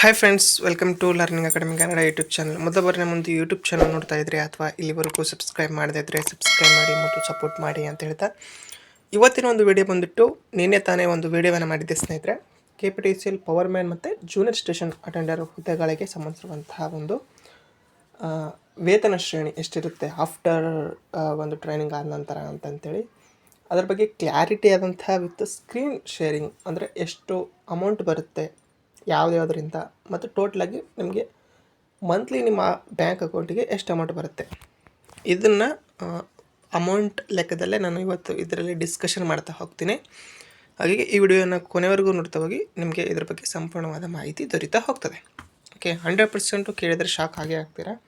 Hi friends welcome to learning academy Kannada YouTube channel ಮೊದಲ ಬಾರಿ ಮುಂದೆ ಯೂಟ್ಯೂಬ್ ಚಾನಲ್ ನೋಡ್ತಾ ಇದ್ರಿ ಅಥವಾ ಇಲ್ಲಿವರೆಗೂ ಸಬ್ಸ್ಕ್ರೈಬ್ ಮಾಡದೇ ಇದ್ದರೆ ಸಬ್ಸ್ಕ್ರೈಬ್ ಮಾಡಿ ಮತ್ತು ಸಪೋರ್ಟ್ ಮಾಡಿ ಅಂತ ಹೇಳ್ತಾ. ಇವತ್ತಿನ ಒಂದು ವಿಡಿಯೋ ಬಂದುಬಿಟ್ಟು ನಿನ್ನೆ ತಾನೇ ಒಂದು ವಿಡಿಯೋವನ್ನು ಮಾಡಿದ್ದೆ ಸ್ನೇಹಿತರೆ. K P T C L power man ಮತ್ತು ಜೂನಿಯರ್ ಸ್ಟೇಷನ್ ಅಟೆಂಡರ್ ಹುದ್ದೆಗಳಿಗೆ ಸಂಬಂಧಿಸಿರುವಂತಹ ಒಂದು ವೇತನ ಶ್ರೇಣಿ ಎಷ್ಟಿರುತ್ತೆ ಆಫ್ಟರ್ ಒಂದು ಟ್ರೈನಿಂಗ್ ಆದ ನಂತರ ಅಂತಂತೇಳಿ. ಅದ್ರ ಬಗ್ಗೆ ಕ್ಲಾರಿಟಿ ಆದಂಥ ವಿತ್ ಸ್ಕ್ರೀನ್ ಶೇರಿಂಗ್ ಅಂದರೆ ಎಷ್ಟು ಅಮೌಂಟ್ ಬರುತ್ತೆ ಯಾವ್ದ್ಯಾವ್ದರಿಂದ ಮತ್ತು ಟೋಟ್ಲಾಗಿ ನಿಮಗೆ ಮಂತ್ಲಿ ನಿಮ್ಮ ಬ್ಯಾಂಕ್ ಅಕೌಂಟಿಗೆ ಎಷ್ಟು ಅಮೌಂಟ್ ಬರುತ್ತೆ. ಇದನ್ನು ಅಮೌಂಟ್ ಲೆಕ್ಕದಲ್ಲೇ ನಾನು ಇವತ್ತು ಇದರಲ್ಲಿ ಡಿಸ್ಕಷನ್ ಮಾಡ್ತಾ ಹೋಗ್ತೀನಿ. ಹಾಗಾಗಿ ಈ ವಿಡಿಯೋನ ಕೊನೆವರೆಗೂ ನೋಡ್ತಾ ಹೋಗಿ, ನಿಮಗೆ ಇದ್ರ ಬಗ್ಗೆ ಸಂಪೂರ್ಣವಾದ ಮಾಹಿತಿ ದೊರೀತಾ ಹೋಗ್ತದೆ. ಓಕೆ ಹಂಡ್ರೆಡ್ ಪರ್ಸೆಂಟು ಕೇಳಿದರೆ ಶಾಕ್ ಆಗೇ ಆಗ್ತೀರಾ?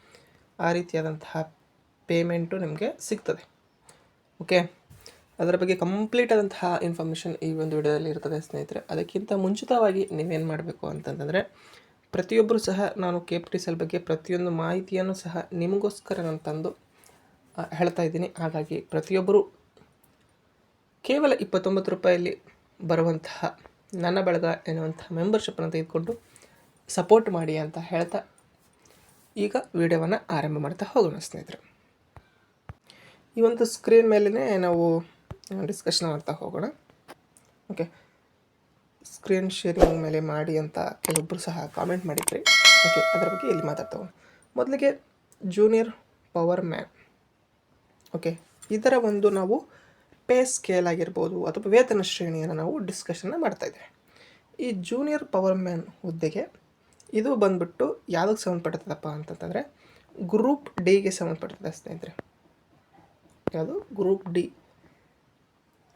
ಆ ರೀತಿಯಾದಂತಹ ಪೇಮೆಂಟು ನಿಮಗೆ ಸಿಗ್ತದೆ. ಓಕೆ ಅದರ ಬಗ್ಗೆ ಕಂಪ್ಲೀಟ್ ಆದಂತಹ ಇನ್ಫಾರ್ಮೇಷನ್ ಈ ಒಂದು ವಿಡಿಯೋದಲ್ಲಿ ಇರ್ತದೆ ಸ್ನೇಹಿತರೆ. ಅದಕ್ಕಿಂತ ಮುಂಚಿತವಾಗಿ ನೀವೇನು ಮಾಡಬೇಕು ಅಂತಂತಂದರೆ ಪ್ರತಿಯೊಬ್ಬರು ಸಹ ನಾನು ಕೆ ಪಿ ಟಿ ಸೆಲ್ ಬಗ್ಗೆ ಪ್ರತಿಯೊಂದು ಮಾಹಿತಿಯನ್ನು ಸಹ ನಿಮಗೋಸ್ಕರ ನಾನು ತಂದು ಹೇಳ್ತಾ ಇದ್ದೀನಿ. ಹಾಗಾಗಿ ಪ್ರತಿಯೊಬ್ಬರು ಕೇವಲ ಇಪ್ಪತ್ತೊಂಬತ್ತು ರೂಪಾಯಲ್ಲಿ ಬರುವಂತಹ ನನ್ನ ಬಳಗ ಎನ್ನುವಂತಹ ಮೆಂಬರ್ಶಿಪ್ಪನ್ನು ತೆಗೆದುಕೊಂಡು ಸಪೋರ್ಟ್ ಮಾಡಿ ಅಂತ ಹೇಳ್ತಾ ಈಗ ವಿಡಿಯೋವನ್ನು ಆರಂಭ ಮಾಡ್ತಾ ಹೋಗೋಣ ಸ್ನೇಹಿತರೆ. ಈ ಒಂದು ಸ್ಕ್ರೀನ್ ಮೇಲೇ ನಾವು ಡಿಸ್ಕಷನ್ ಮಾಡ್ತಾ ಹೋಗೋಣ. ಓಕೆ ಸ್ಕ್ರೀನ್ ಶೇರಿಂಗ್ ಮೇಲೆ ಮಾಡಿ ಅಂತ ಕೆಲವೊಬ್ಬರು ಸಹ ಕಾಮೆಂಟ್ ಮಾಡಿದ್ರಿ ಓಕೆ ಅದರ ಬಗ್ಗೆ ಇಲ್ಲಿ ಮಾತಾಡ್ತಾ ಹೋಗೋಣ. ಮೊದಲಿಗೆ ಜೂನಿಯರ್ ಪವರ್ ಮ್ಯಾನ್ ಓಕೆ ಇದರ ಒಂದು ನಾವು ಪೇ ಸ್ಕೇಲ್ ಆಗಿರ್ಬೋದು ಅಥವಾ ವೇತನ ಶ್ರೇಣಿಯನ್ನು ನಾವು ಡಿಸ್ಕಷನ್ನ ಮಾಡ್ತಾ ಇದ್ದೇವೆ. ಈ ಜೂನಿಯರ್ ಪವರ್ ಮ್ಯಾನ್ ಹುದ್ದೆಗೆ ಇದು ಬಂದ್ಬಿಟ್ಟು ಯಾವುದಕ್ಕೆ ಸಂಬಂಧಪಡ್ತದಪ್ಪ ಅಂತಂತಂದರೆ ಗ್ರೂಪ್ ಡಿಗೆ ಸಂಬಂಧಪಡ್ತದೆ ಸ್ನೇಹಿತರೆ. ಯಾವುದು? ಗ್ರೂಪ್ ಡಿ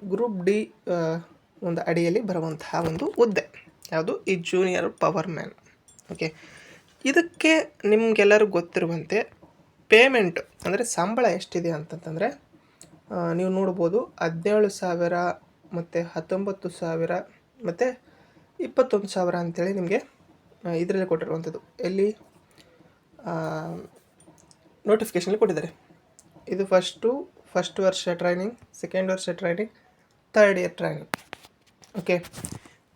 ಗ್ರೂಪ್ ಡಿ ಒಂದು ಅಡಿಯಲ್ಲಿ ಬರುವಂತಹ ಒಂದು ಹುದ್ದೆ. ಯಾವುದು? ಈ ಜೂನಿಯರ್ ಪವರ್ ಮ್ಯಾನ್ ಓಕೆ ಇದಕ್ಕೆ ನಿಮಗೆಲ್ಲರಿಗೂ ಗೊತ್ತಿರುವಂತೆ ಪೇಮೆಂಟ್ ಅಂದರೆ ಸಂಬಳ ಎಷ್ಟಿದೆ ಅಂತಂತಂದರೆ ನೀವು ನೋಡ್ಬೋದು ಹದಿನೇಳು ಸಾವಿರ ಮತ್ತು ಹತ್ತೊಂಬತ್ತು ಸಾವಿರ ಮತ್ತು ಇಪ್ಪತ್ತೊಂದು ಸಾವಿರ ಅಂಥೇಳಿ ನಿಮಗೆ ಇದರಲ್ಲಿ ಕೊಟ್ಟಿರುವಂಥದ್ದು. ಎಲ್ಲಿ? ನೋಟಿಫಿಕೇಷನಲ್ಲಿ ಕೊಟ್ಟಿದ್ದಾರೆ. ಇದು ಫಸ್ಟು ಫಸ್ಟ್ ವರ್ಷ ಟ್ರೈನಿಂಗ್ ಸೆಕೆಂಡ್ ವರ್ಷ training third year training okay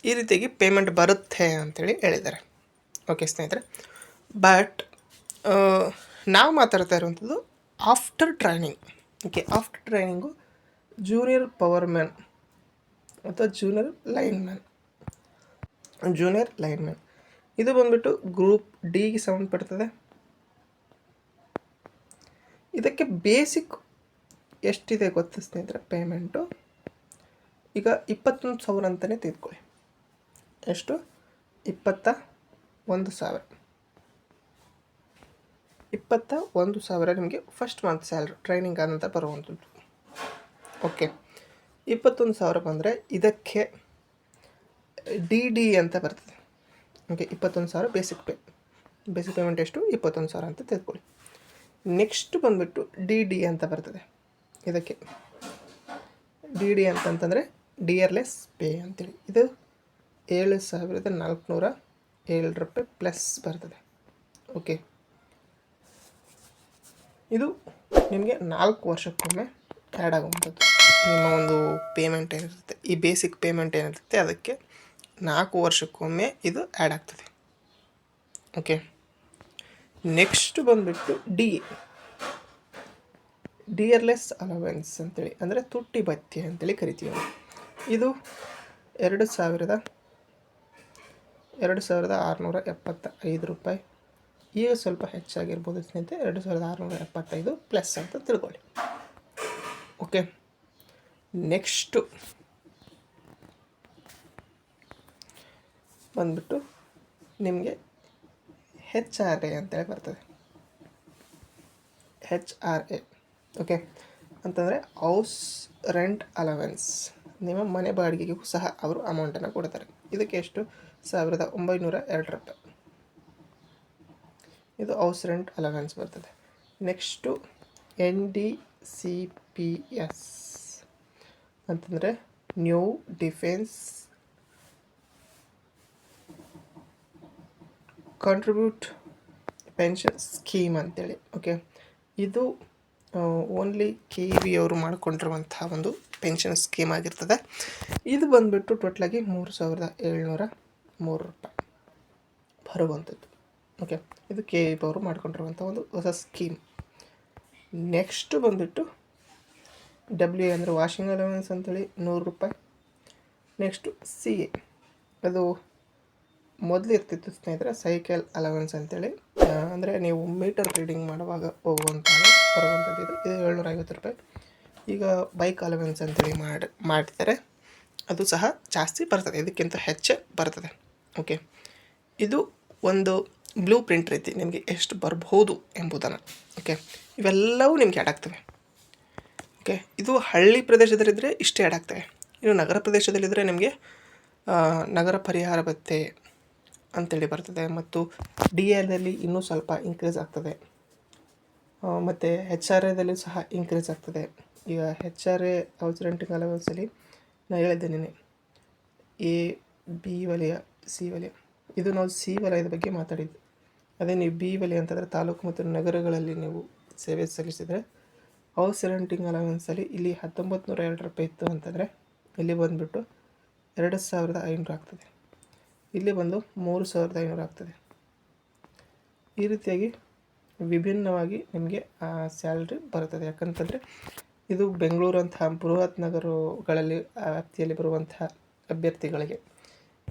ಈ ರೀತಿಯಾಗಿ ಪೇಮೆಂಟ್ ಬರುತ್ತೆ ಅಂತೇಳಿ ಹೇಳಿದ್ದಾರೆ. ಓಕೆ ಸ್ನೇಹಿತರೆ? ಬಟ್ ನಾವು ಮಾತಾಡ್ತಾ ಇರುವಂಥದ್ದು after training okay after training junior power man ಅಥವಾ junior line man junior line man ಇದು ಬಂದ್ಬಿಟ್ಟು ಗ್ರೂಪ್ ಡಿಗೆ ಸಂಬಂಧಪಡ್ತದೆ. ಇದಕ್ಕೆ ಬೇಸಿಕ್ ಎಷ್ಟಿದೆ ಗೊತ್ತ ಸ್ನೇಹಿತರೆ? ಪೇಮೆಂಟು ಈಗ ಇಪ್ಪತ್ತೊಂದು ಸಾವಿರ ಅಂತಲೇ ತೆಗೆದುಕೊಳ್ಳಿ. ಎಷ್ಟು? ಇಪ್ಪತ್ತ ಒಂದು ಸಾವಿರ. ಇಪ್ಪತ್ತ ಒಂದು ಸಾವಿರ ನಿಮಗೆ ಫಸ್ಟ್ ಮಂತ್ ಸ್ಯಾಲ್ರಿ ಟ್ರೈನಿಂಗ್ ಆದ ನಂತರ ಬರುವಂಥದ್ದು. ಓಕೆ ಇಪ್ಪತ್ತೊಂದು ಸಾವಿರ ಬಂದರೆ ಇದಕ್ಕೆ ಡಿ ಡಿ ಅಂತ ಬರ್ತದೆ. ಓಕೆ ಇಪ್ಪತ್ತೊಂದು ಸಾವಿರ ಬೇಸಿಕ್ ಪೇ ಬೇಸಿಕ್ ಪೇಮೆಂಟ್ ಎಷ್ಟು? ಇಪ್ಪತ್ತೊಂದು ಸಾವಿರ ಅಂತ ತೆಗೆದುಕೊಳ್ಳಿ. ನೆಕ್ಸ್ಟ್ ಬಂದುಬಿಟ್ಟು ಡಿ ಡಿ ಅಂತ ಬರ್ತದೆ. ಇದಕ್ಕೆ. ಡಿ ಡಿ ಅಂತಂತಂದರೆ ಡಿಯರ್ಲೆಸ್ ಪೇ ಅಂತೇಳಿ ಇದು ಏಳು ಸಾವಿರದ ನಾಲ್ಕುನೂರ ಏಳು ರೂಪಾಯಿ ಪ್ಲಸ್ ಬರ್ತದೆ. ಓಕೆ. ಇದು ನಿಮಗೆ ನಾಲ್ಕು ವರ್ಷಕ್ಕೊಮ್ಮೆ ಆ್ಯಡ್ ಆಗುವಂಥದ್ದು. ನಿಮ್ಮ ಒಂದು ಪೇಮೆಂಟ್ ಏನಿರುತ್ತೆ, ಈ ಬೇಸಿಕ್ ಪೇಮೆಂಟ್ ಏನಿರುತ್ತೆ, ಅದಕ್ಕೆ ನಾಲ್ಕು ವರ್ಷಕ್ಕೊಮ್ಮೆ ಇದು ಆ್ಯಡ್ ಆಗ್ತದೆ. ಓಕೆ. ನೆಕ್ಸ್ಟ್ ಬಂದುಬಿಟ್ಟು ಡಿ. ಡಿಯರ್ಲೆಸ್ ಅಲವೆನ್ಸ್ ಅಂತೇಳಿ, ಅಂದರೆ ತುಟ್ಟಿ ಭತ್ಯೆ ಅಂತೇಳಿ ಕರಿತೀವಿ. ಇದು ಎರಡು ಸಾವಿರದ ಎರಡು ಸಾವಿರದ ಆರುನೂರ ಎಪ್ಪತ್ತ ಐದು ರೂಪಾಯಿ. ಈಗ ಸ್ವಲ್ಪ ಹೆಚ್ಚಾಗಿರ್ಬೋದು ಸ್ನೇಹಿತರೆ, ಎರಡು ಸಾವಿರದ ಆರುನೂರ ಎಪ್ಪತ್ತೈದು ಪ್ಲಸ್ ಅಂತ ತಿಳ್ಕೊಳ್ಳಿ. ಓಕೆ ನೆಕ್ಸ್ಟು ಬಂದ್ಬಿಟ್ಟು ನಿಮಗೆ ಹೆಚ್ ಆರ್ ಎ ಅಂತೇಳಿ ಬರ್ತದೆ. ಹೆಚ್ ಆರ್ ಎ ಓಕೆ ಅಂತಂದರೆ ಹೌಸ್ ರೆಂಟ್ ಅಲವೆನ್ಸ್ ನಿಮ್ಮ ಮನೆ ಬಾಡಿಗೆಗೂ ಸಹ ಅವರು ಅಮೌಂಟನ್ನು ಕೊಡ್ತಾರೆ. ಇದಕ್ಕೆ ಎಷ್ಟು? ಸಾವಿರದ ಒಂಬೈನೂರ ಎರಡು ರೂಪಾಯಿ ಇದು ಹೌಸ್ ರೆಂಟ್ ಅಲವೆನ್ಸ್ ಬರ್ತದೆ. Next N D C P S ಅಂತಂದರೆ new defence contribute pension scheme ಅಂತೇಳಿ ಓಕೆ ಇದು ಓನ್ಲಿ ಕೆ ವಿ ಅವರು ಮಾಡಿಕೊಂಡಿರುವಂತಹ ಒಂದು ಪೆನ್ಷನ್ ಸ್ಕೀಮ್ ಆಗಿರ್ತದೆ. ಇದು ಬಂದುಬಿಟ್ಟು ಟೋಟ್ಲಾಗಿ ಮೂರು ಸಾವಿರದ ಏಳ್ನೂರ ಮೂರು ರೂಪಾಯಿ ಬರುವಂಥದ್ದು. ಓಕೆ ಇದು ಕೆ ಅವರು ಮಾಡ್ಕೊಂಡಿರುವಂಥ ಒಂದು ಹೊಸ ಸ್ಕೀಮ್. ನೆಕ್ಸ್ಟ್ ಬಂದುಬಿಟ್ಟು ಡಬ್ಲ್ಯೂ ಎ ಅಂದರೆ ವಾಷಿಂಗ್ ಅಲವೆನ್ಸ್ ಅಂತೇಳಿ ನೂರು ರೂಪಾಯಿ. ನೆಕ್ಸ್ಟು ಸಿ ಎ ಅದು ಮೊದಲು ಇರ್ತಿತ್ತು ಸ್ನೇಹಿತರೆ ಸೈಕಲ್ ಅಲವೆನ್ಸ್ ಅಂತೇಳಿ. ಅಂದರೆ ನೀವು ಮೀಟರ್ ರೀಡಿಂಗ್ ಮಾಡುವಾಗ ಹೋಗುವಂಥ ಬರುವಂಥದ್ದು ಇದು ಏಳ್ನೂರ ಐವತ್ತು ರೂಪಾಯಿ. ಈಗ ಬೈಕ್ ಅಲವೆನ್ಸ್ ಅಂತೇಳಿ ಮಾಡಿ, ಮಾಡ್ತಾರೆ. ಅದು ಸಹ ಜಾಸ್ತಿ ಬರ್ತದೆ. ಇದಕ್ಕಿಂತ ಹೆಚ್ಚು ಬರ್ತದೆ. ಓಕೆ ಇದು ಒಂದು ಬ್ಲೂ ಪ್ರಿಂಟ್ ರೀತಿ ನಿಮಗೆ ಎಷ್ಟು ಬರ್ಬೋದು ಎಂಬುದನ್ನು. ಓಕೆ ಇವೆಲ್ಲವೂ ನಿಮಗೆ ಆಗ್ತವೆ. ಓಕೆ ಇದು ಹಳ್ಳಿ ಪ್ರದೇಶದಲ್ಲಿದ್ದರೆ ಇಷ್ಟೇ ಆ್ಯಡ್ ಆಗ್ತವೆ. ಇನ್ನು ನಗರ ಪ್ರದೇಶದಲ್ಲಿದ್ದರೆ ನಿಮಗೆ ನಗರ ಪರಿಹಾರ ಭತ್ತೆ ಅಂತೇಳಿ ಬರ್ತದೆ. ಮತ್ತು ಡಿ ಎದಲ್ಲಿ ಇನ್ನೂ ಸ್ವಲ್ಪ ಇನ್ಕ್ರೀಸ್ ಆಗ್ತದೆ. ಮತ್ತು ಎಚ್ ಆರ್ ಎದಲ್ಲಿ ಸಹ ಇನ್ಕ್ರೀಸ್ ಆಗ್ತದೆ. ಈಗ H R A house renting ಅಲವೆನ್ಸಲ್ಲಿ ನಾನು ಹೇಳಿದ್ದೆ ನಿನ್ನೆ. ಎ ಬಿ ವಲಯ ಸಿ ವಲಯ. ಇದು ನಾವು ಸಿ ವಲಯದ ಬಗ್ಗೆ ಮಾತಾಡಿದ್ದು. ಅದೇ ನೀವು ಬಿ ವಲಯ ಅಂತಂದರೆ ತಾಲೂಕು ಮತ್ತು ನಗರಗಳಲ್ಲಿ ನೀವು ಸೇವೆ ಸಲ್ಲಿಸಿದರೆ ಹೌಸ್ ರೆಂಟಿಂಗ್ ಅಲವೆನ್ಸಲ್ಲಿ ಇಲ್ಲಿ ಹತ್ತೊಂಬತ್ತು ನೂರ ಎರಡು ರೂಪಾಯಿ ಇತ್ತು ಅಂತಂದರೆ ಇಲ್ಲಿ ಬಂದುಬಿಟ್ಟು ಎರಡು ಸಾವಿರದ ಐನೂರು ಆಗ್ತದೆ. ಇಲ್ಲಿ ಬಂದು ಮೂರು ಸಾವಿರದ ಐನೂರು ಆಗ್ತದೆ. ಈ ರೀತಿಯಾಗಿ ವಿಭಿನ್ನವಾಗಿ ನಿಮಗೆ ಸ್ಯಾಲ್ರಿ ಬರುತ್ತದೆ. ಯಾಕಂತಂದರೆ ಇದು ಬೆಂಗಳೂರಂತಹ ಬೃಹತ್ ನಗರಗಳಲ್ಲಿ ವ್ಯಾಪ್ತಿಯಲ್ಲಿ ಬರುವಂತಹ ಅಭ್ಯರ್ಥಿಗಳಿಗೆ.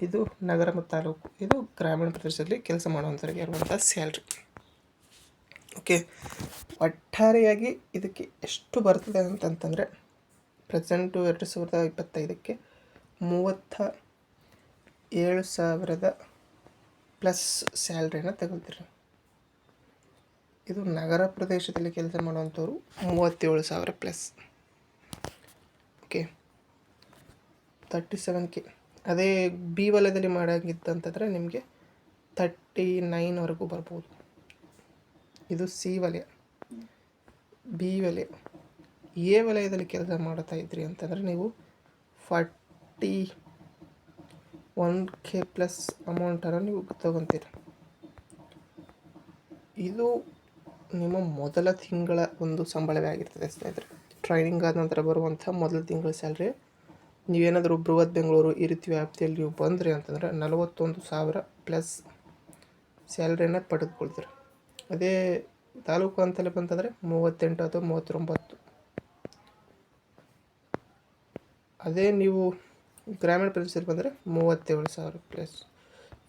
ಇದು ನಗರ ಮತ್ತು ತಾಲೂಕು, ಇದು ಗ್ರಾಮೀಣ ಪ್ರದೇಶದಲ್ಲಿ ಕೆಲಸ ಮಾಡುವಂಥವ್ರಿಗೆ ಇರುವಂಥ ಸ್ಯಾಲ್ರಿ. ಓಕೆ, ಒಟ್ಟಾರೆಯಾಗಿ ಇದಕ್ಕೆ ಎಷ್ಟು ಬರ್ತದೆ ಅಂತಂತಂದರೆ, ಪ್ರೆಸೆಂಟು ಎರಡು ಸಾವಿರದ ಇಪ್ಪತ್ತೈದಕ್ಕೆ ಮೂವತ್ತ ಏಳು ಸಾವಿರದ ಪ್ಲಸ್ ಸ್ಯಾಲ್ರಿನ ತಗೊಳ್ತೀರಿ. ಇದು ನಗರ ಪ್ರದೇಶದಲ್ಲಿ ಕೆಲಸ ಮಾಡುವಂಥವ್ರು ಮೂವತ್ತೇಳು ಸಾವಿರ plus. Okay thirty seven K ಅದೇ ಬಿ ವಲಯದಲ್ಲಿ ಮಾಡಂಗಿದ್ದಂತಂದರೆ ನಿಮಗೆ ತರ್ಟಿ ನೈನ್ವರೆಗೂ ಬರ್ಬೋದು. ಇದು ಸಿ ವಲಯ. ಬಿ ವಲಯ. ಎ ವಲಯದಲ್ಲಿ ಕೆಲಸ ಮಾಡ್ತಾ ಇದ್ರಿ ಅಂತಂದರೆ ನೀವು ಫಾರ್ಟಿ ಒನ್ ಕೆ ಪ್ಲಸ್ ಅಮೌಂಟನ್ನು ನೀವು ತಗೊತೀರಿ. ಇದು ನಿಮ್ಮ ಮೊದಲ ತಿಂಗಳ ಒಂದು ಸಂಬಳವೇ ಆಗಿರ್ತದೆ ಸ್ನೇಹಿತರೆ. ಟ್ರೈನಿಂಗ್ ಆದ ನಂತರ ಬರುವಂಥ ಮೊದಲ ತಿಂಗಳ ಸ್ಯಾಲ್ರಿ ನೀವೇನಾದರೂ ಬೃಹತ್ ಬೆಂಗಳೂರು ಈ ರೀತಿ ವ್ಯಾಪ್ತಿಯಲ್ಲಿ ನೀವು ಬಂದ್ರಿ ಅಂತಂದರೆ ನಲವತ್ತೊಂದು ಸಾವಿರ ಪ್ಲಸ್ ಸ್ಯಾಲ್ರಿಯನ್ನು ಪಡೆದುಕೊಳ್ತೀರಿ. ಅದೇ ತಾಲೂಕು ಅಂತಲೇ ಬಂತಂದರೆ ಮೂವತ್ತೆಂಟು ಅಥವಾ ಮೂವತ್ತೊಂಬತ್ತು. ಅದೇ ನೀವು ಗ್ರಾಮೀಣ ಪ್ರದೇಶದಲ್ಲಿ ಬಂದರೆ ಮೂವತ್ತೇಳು ಸಾವಿರ ಪ್ಲಸ್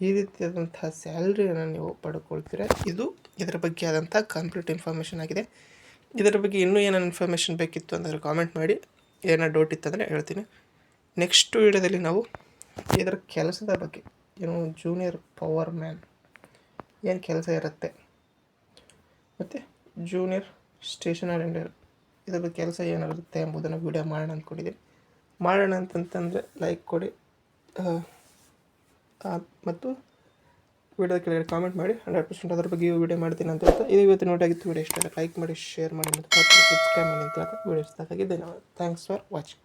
ಈ ರೀತಿಯಾದಂತಹ ಸ್ಯಾಲ್ರಿಯನ್ನು ನೀವು ಪಡ್ಕೊಳ್ತೀರ ಇದು ಇದರ ಬಗ್ಗೆ ಆದಂಥ ಕಂಪ್ಲೀಟ್ ಇನ್ಫಾರ್ಮೇಷನ್ ಆಗಿದೆ. ಇದರ ಬಗ್ಗೆ ಇನ್ನೂ ಏನೇನು ಇನ್ಫಾರ್ಮೇಷನ್ ಬೇಕಿತ್ತು ಅಂದರೆ ಕಾಮೆಂಟ್ ಮಾಡಿ. ಏನಾರು ಡೌಟ್ ಇತ್ತಂದರೆ ಹೇಳ್ತೀನಿ. ನೆಕ್ಸ್ಟ್ ವಿಡಿಯೋದಲ್ಲಿ ನಾವು ಇದರ ಕೆಲಸದ ಬಗ್ಗೆ ಏನು ಜೂನಿಯರ್ ಪವರ್ ಮ್ಯಾನ್ ಏನು ಕೆಲಸ ಇರುತ್ತೆ, ಮತ್ತು ಜೂನಿಯರ್ ಸ್ಟೇಷನರಿ ಇಂಡಿಯರ್ ಇದರ ಕೆಲಸ ಏನಿರುತ್ತೆ ಎಂಬುದನ್ನು ವೀಡಿಯೋ ಮಾಡೋಣ ಅಂದ್ಕೊಂಡಿದ್ದೀನಿ ಮಾಡೋಣ ಅಂತಂತಂದರೆ ಲೈಕ್ ಕೊಡಿ ಮತ್ತು ವಿಡಿಯೋದ ಕೆಳಗಡೆ ಕಾಮೆಂಟ್ ಮಾಡಿ, ಹಂಡ್ರೆಡ್ ಪರ್ಸೆಂಟ್ ಅದ್ರ ಬಗ್ಗೆ ವಿಡಿಯೋ ಮಾಡ್ತೀನಿ ಅಂತ ಹೇಳ್ತಾ, ಇದು ಇವತ್ತು ನೋಟಾಗಿತ್ತು ವಿಡಿಯೋ ಇಷ್ಟ ಲೈಕ್ ಮಾಡಿ ಶೇರ್ ಮಾಡಿ, ಮತ್ತು ಸಬ್ಸ್ಕ್ರೈಬ್ ಮಾಡಿ ಅಂತ ಹೇಳ್ತಾ, ವಿಡಿಯೋ ಇಷ್ಟ ಧನ್ಯವಾದ. Thanks for watching